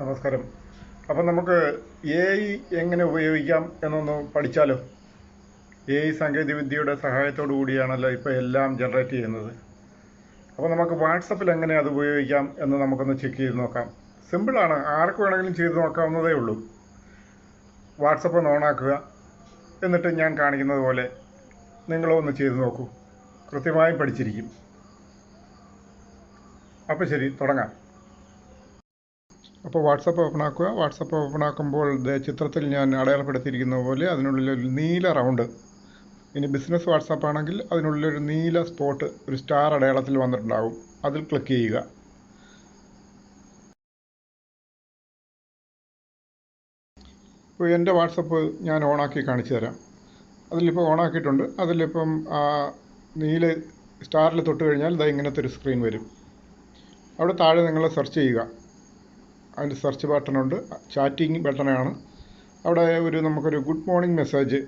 നമസ്കാരം. അപ്പം നമുക്ക് എ ഐ എങ്ങനെ ഉപയോഗിക്കാം എന്നൊന്ന് പഠിച്ചാലോ? എ ഐ സാങ്കേതികവിദ്യയുടെ സഹായത്തോടു കൂടിയാണല്ലോ ഇപ്പോൾ എല്ലാം ജനറേറ്റ് ചെയ്യുന്നത്. അപ്പോൾ നമുക്ക് വാട്സപ്പിൽ എങ്ങനെ അത് ഉപയോഗിക്കാം എന്ന് നമുക്കൊന്ന് ചെക്ക് ചെയ്ത് നോക്കാം. സിമ്പിളാണ് ആർക്ക് വേണമെങ്കിലും ചെയ്ത് നോക്കാവുന്നതേ ഉള്ളൂ. വാട്സപ്പ് ഒന്ന് ഓണാക്കുക എന്നിട്ട് ഞാൻ കാണിക്കുന്നത് പോലെ നിങ്ങളും ഒന്ന് ചെയ്ത് നോക്കൂ. കൃത്യമായും പഠിച്ചിരിക്കും. അപ്പോൾ ശരി തുടങ്ങാം. അപ്പോൾ വാട്സപ്പ് ഓപ്പൺ ആക്കുക. വാട്സപ്പ് ഓപ്പൺ ആക്കുമ്പോൾ ചിത്രത്തിൽ ഞാൻ അടയാളപ്പെടുത്തിയിരിക്കുന്ന പോലെ അതിനുള്ളിൽ ഒരു നീല റൗണ്ട്. ഇനി ബിസിനസ് വാട്സപ്പ് ആണെങ്കിൽ അതിനുള്ളിൽ ഒരു നീല സ്പോട്ട് ഒരു സ്റ്റാർ അടയാളത്തിൽ വന്നിട്ടുണ്ടാകും അതിൽ ക്ലിക്ക് ചെയ്യുക. ഇപ്പോൾ എന്റെ വാട്സപ്പ് ഞാൻ ഓണാക്കി കാണിച്ചു തരാം. അതിലിപ്പോൾ ഓണാക്കിയിട്ടുണ്ട് അതിലിപ്പം ആ നീല സ്റ്റാറിൽ തൊട്ട് കഴിഞ്ഞാൽ ഇതാ ഇങ്ങനത്തെ ഒരു സ്ക്രീൻ വരും. അവിടെ താഴെ നിങ്ങൾ സെർച്ച് ചെയ്യുക. അതിന്റെ സെർച്ച് ബട്ടണുണ്ട് ചാറ്റിംഗ് ബട്ടണാണ് അവിടെ ഒരു നമുക്കൊരു ഗുഡ് മോർണിംഗ് മെസ്സേജ്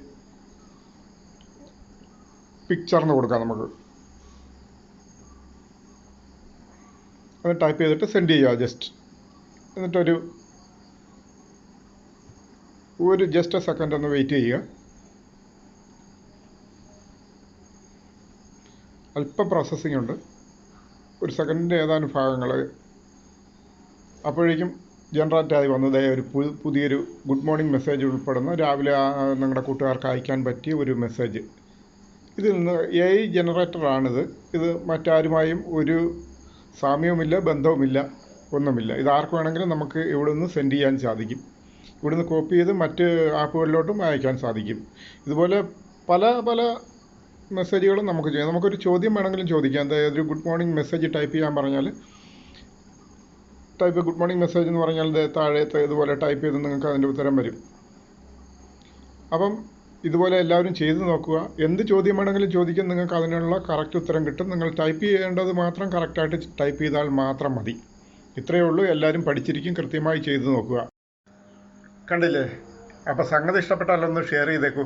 പിക്ചറിന് കൊടുക്കാം നമുക്ക്. അത് ടൈപ്പ് ചെയ്തിട്ട് സെൻഡ് ചെയ്യുക ജസ്റ്റ് എന്നിട്ടൊരു ഒരു ജസ്റ്റ് എ സെക്കൻഡ് ഒന്ന് വെയിറ്റ് ചെയ്യുക. അല്പം പ്രോസസ്സിംഗ് ഉണ്ട്. ഒരു സെക്കൻഡിന്റെ ഏതാനും ഭാഗങ്ങൾ അപ്പോഴേക്കും ജനറേറ്റ് ആയി വന്നത് ഒരു പുതിയൊരു ഗുഡ് മോർണിംഗ് മെസ്സേജ് ഉൾപ്പെടുന്ന. രാവിലെ നിങ്ങളുടെ കൂട്ടുകാർക്ക് അയക്കാൻ പറ്റിയ ഒരു മെസ്സേജ്. ഇതിൽ നിന്ന് എ ഐ ജനറേറ്ററാണിത്. ഇത് മറ്റാരുമായും ഒരു സാമ്യവുമില്ല ബന്ധവുമില്ല ഒന്നുമില്ല. ഇത് ആർക്ക് വേണമെങ്കിലും നമുക്ക് ഇവിടെ നിന്ന് സെൻഡ് ചെയ്യാൻ സാധിക്കും. ഇവിടുന്ന് കോപ്പി ചെയ്ത് മറ്റ് ആപ്പുകളിലോട്ടും അയക്കാൻ സാധിക്കും. ഇതുപോലെ പല പല മെസ്സേജുകളും നമുക്ക് ചെയ്യാം. നമുക്കൊരു ചോദ്യം വേണമെങ്കിലും ചോദിക്കാം. അതായത് ഒരു ഗുഡ് മോർണിംഗ് മെസ്സേജ് ടൈപ്പ് ചെയ്യാൻ പറഞ്ഞാൽ ടൈപ്പ് ഗുഡ് മോർണിംഗ് മെസ്സേജ് എന്ന് പറഞ്ഞാൽ താഴത്തെ ഇതുപോലെ ടൈപ്പ് ചെയ്ത് നിങ്ങൾക്ക് അതിന്റെ ഉത്തരം വരും. അപ്പം ഇതുപോലെ എല്ലാവരും ചെയ്തു നോക്കുക. എന്ത് ചോദ്യം വേണമെങ്കിലും ചോദിക്കാൻ നിങ്ങൾക്ക് അതിനുള്ള കറക്റ്റ് ഉത്തരം കിട്ടും. നിങ്ങൾ ടൈപ്പ് ചെയ്യേണ്ടത് മാത്രം കറക്റ്റായിട്ട് ടൈപ്പ് ചെയ്താൽ മാത്രം മതി. ഇത്രയേ ഉള്ളൂ. എല്ലാവരും പഠിച്ചിരിക്കും കൃത്യമായി ചെയ്തു നോക്കുക. കണ്ടില്ലേ? അപ്പോൾ സംഗതി ഇഷ്ടപ്പെട്ടാലൊന്ന് ഷെയർ ചെയ്തേക്കൂ.